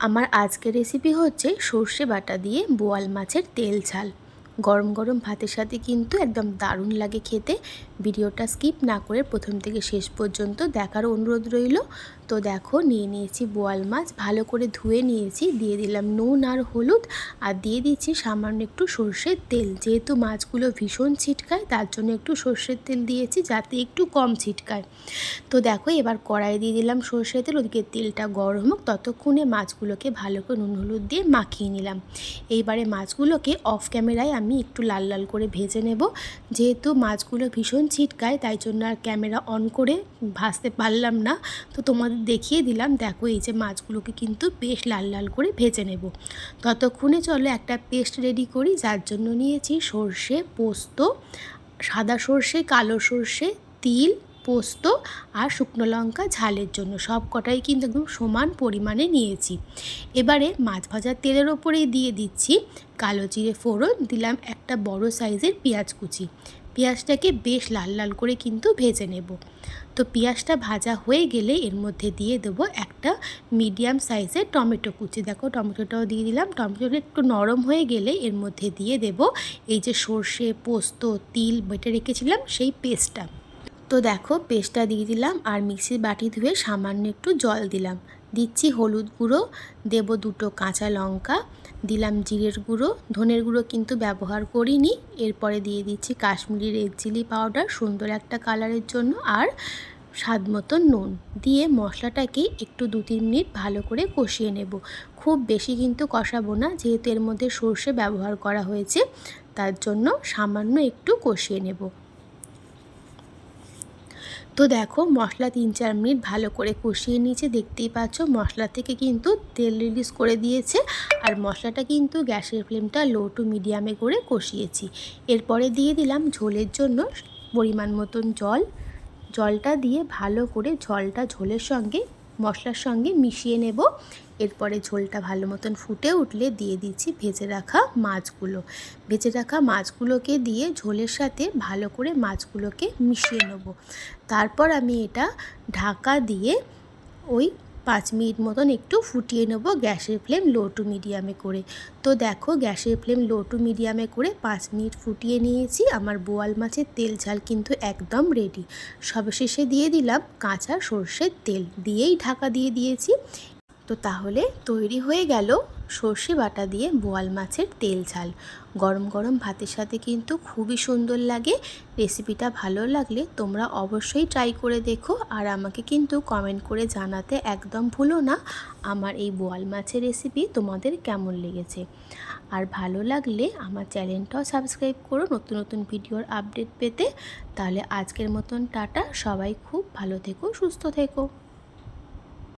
আমার আজকের রেসিপি হচ্ছে সর্ষে বাটা দিয়ে বোয়াল মাছের তেল ঝাল। গরম গরম ভাতের সাথে কিন্তু একদম দারুণ লাগে খেতে। ভিডিওটা স্কিপ না করে প্রথম থেকে শেষ পর্যন্ত দেখার অনুরোধ রইল। তো দেখো, নিয়ে নিয়েছি বোয়াল মাছ, ভালো করে ধুয়ে নিয়েছি, দিয়ে দিলাম নুন আর হলুদ, আর দিয়ে দিচ্ছি সামান্য একটু সর্ষের তেল। যেহেতু মাছগুলো ভীষণ ছিটকায়, তার জন্য একটু সর্ষের তেল দিয়েছি, যাতে একটু কম ছিটকায়। তো দেখো, এবার কড়াই দিয়ে দিলাম সর্ষের তেল, ওদিকে তেলটা গরম হোক, ততক্ষণে মাছগুলোকে ভালো করে নুন হলুদ দিয়ে মাখিয়ে নিলাম। এইবারে মাছগুলোকে অফ ক্যামেরায় আমি একটু লাল লাল করে ভেজে নেব। যেহেতু মাছগুলো ভীষণ ছিটকায়, তাই জন্য আর ক্যামেরা অন করে ভাসতে পারলাম না। তো তোমাদের দেখিয়ে দিলাম, দেখো এই যে মাছগুলোকে কিন্তু বেশ লাল লাল করে ভেজে নেব। ততক্ষণে চলো একটা পেস্ট রেডি করি, যার জন্য নিয়েছি সর্ষে পোস্ত, সাদা সর্ষে, কালো সর্ষে, তিল পোস্ত আর শুকনো লঙ্কা ঝালের জন্য সব কটাই কিন্তু একদম সমান পরিমাণে নিয়েছি। এবারে মাছ ভাজার তেলের ওপরেই দিয়ে দিচ্ছি কালো জিরে ফোড়ন, দিলাম একটা বড় সাইজের পেঁয়াজ কুচি। পেঁয়াজটাকে বেশ লাল লাল করে কিন্তু ভেজে নেব। তো পেঁয়াজটা ভাজা হয়ে গেলে এর মধ্যে দিয়ে দেবো একটা মিডিয়াম সাইজের টমেটো কুচি। দেখো টমেটোটাও দিয়ে দিলাম, টমেটোটা একটু নরম হয়ে গেলে এর মধ্যে দিয়ে দেব এই যে সর্ষে, পোস্ত, তিল বেটে রেখেছিলাম সেই পেস্টটা। তো দেখো পেস্টটা দিয়ে দিলাম আর মিক্সির বাটি ধুয়ে সামান্য একটু জল দিলাম। দিচ্ছি হলুদ গুঁড়ো, দেব দুটো কাঁচা লঙ্কা, দিলাম জিরের গুঁড়ো, ধনের গুঁড়ো কিন্তু ব্যবহার করিনি। এরপরে দিয়ে দিচ্ছি কাশ্মীরি রেড চিলি পাউডার সুন্দর একটা কালারের জন্য আর স্বাদ মতো নুন। দিয়ে মশলাটাকে একটু দু তিন মিনিট ভালো করে কষিয়ে নেব। খুব বেশি কিন্তু কষাবো না, যেহেতু এর মধ্যে সর্ষে ব্যবহার করা হয়েছে, তার জন্য সামান্য একটু কষিয়ে নেব। তো দেখো মশলা তিন চার মিনিট ভালো করে কষিয়ে নিয়েছে, দেখতেই পাচ্ছ মশলা থেকে কিন্তু তেল রিলিজ করে দিয়েছে আর মশলাটা কিন্তু গ্যাসের ফ্লেমটা লো টু মিডিয়ামে করে কষিয়েছি। এরপরে দিয়ে দিলাম ঝোলের জন্য পরিমাণ মতন জল। জলটা দিয়ে ভালো করে জলটা ঝোলের সঙ্গে মশলার সঙ্গে মিশিয়ে নেব। এরপরে ঝোলটা ভালো মতন ফুটে উঠলে দিয়ে দিচ্ছি ভেজে রাখা মাছগুলো। ভেজে রাখা মাছগুলোকে দিয়ে ঝোলের সাথে ভালো করে মাছগুলোকে মিশিয়ে নেব। তারপর আমি এটা ঢাকা দিয়ে ওই পাঁচ মিনিট মতন একটু ফুটিয়ে নেব গ্যাসের ফ্লেম লো টু মিডিয়ামে করে। তো দেখো গ্যাসের ফ্লেম লো টু মিডিয়ামে করে পাঁচ মিনিট ফুটিয়ে নিয়েছি। আমার বোয়াল মাছের তেল ঝাল কিন্তু একদম রেডি সবশেষে দিয়ে দিলাম কাঁচা সর্ষের তেল দিয়েই ঢাকা দিয়ে দিয়েছি। তো তাহলে তৈরি হয়ে গেল সর্ষে বাটা দিয়ে বোয়াল মাছের তেল ঝাল। গরম গরম ভাতের সাথে কিন্তু খুবই সুন্দর লাগে। রেসিপিটা ভালো লাগলে তোমরা অবশ্যই ট্রাই করে দেখো আর আমাকে কিন্তু কমেন্ট করে জানাতে একদম ভুলো না আমার এই বোয়াল মাছের রেসিপি তোমাদের কেমন লেগেছে। আর ভালো লাগলে আমার চ্যানেলটাও সাবস্ক্রাইব করো নতুন নতুন ভিডিওর আপডেট পেতে। তাহলে আজকের মতন টাটা, সবাই খুব ভালো থেকো, সুস্থ থেকো।